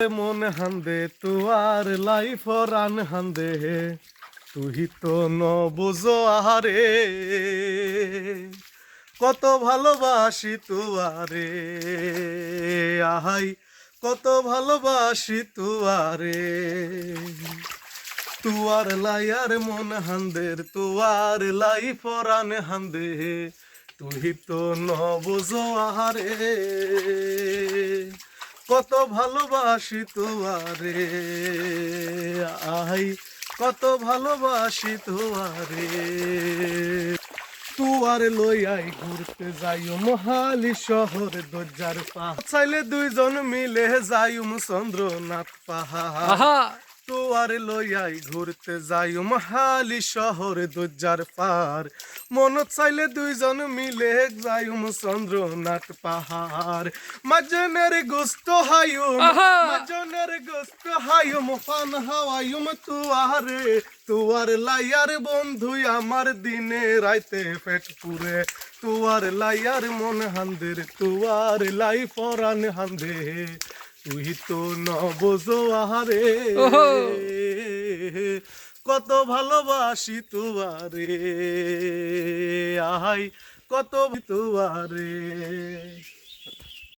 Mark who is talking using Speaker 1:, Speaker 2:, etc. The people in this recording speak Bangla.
Speaker 1: মন হান্দে, তুয়ার লাইফ রান হান্দে। তুই তো ন বুঝো আহারে কত ভালোবাসি তুয়ারে। আহাই, কত ভালোবাসি তুয়ারে। তুয়ার লাইয়ার মন হান্দের তুয়ার লাই পরান হান্দে। তুই তো ন বুঝো আহারে কত ভালোবাসি তোমারে। আই, কত ভালোবাসি তোমারে। তুয়ার লইয়াই ঘুরতে যাইও মহালি শহর দরজার পা চাইলে দুইজন মিলে যাইম চন্দ্রনাথ
Speaker 2: পাহা।
Speaker 1: তোয়ার লইয়াই ঘুরতে যাই মহালি শহর দরজার পার। মন চাইলে দুইজন মিলে যাইম চন্দ্রনাথ পাহাড়। মাজনের গোস্ত হায়ুম
Speaker 2: আহা!
Speaker 1: মাজনের গোস্ত হায়ুম পান হাওয়ায়ুম তুয়ারে। তুয়ার লাইয়ার বন্ধু আমার দিনে রাইতে পেট পুরে। তুয়ার লাইয়ার মন হান্দের তুয়ার লাই পরান হান্দে। তুই তো নবজো আহারে কত ভালোবাসি তোমারে আহাই কত তুয়ারে।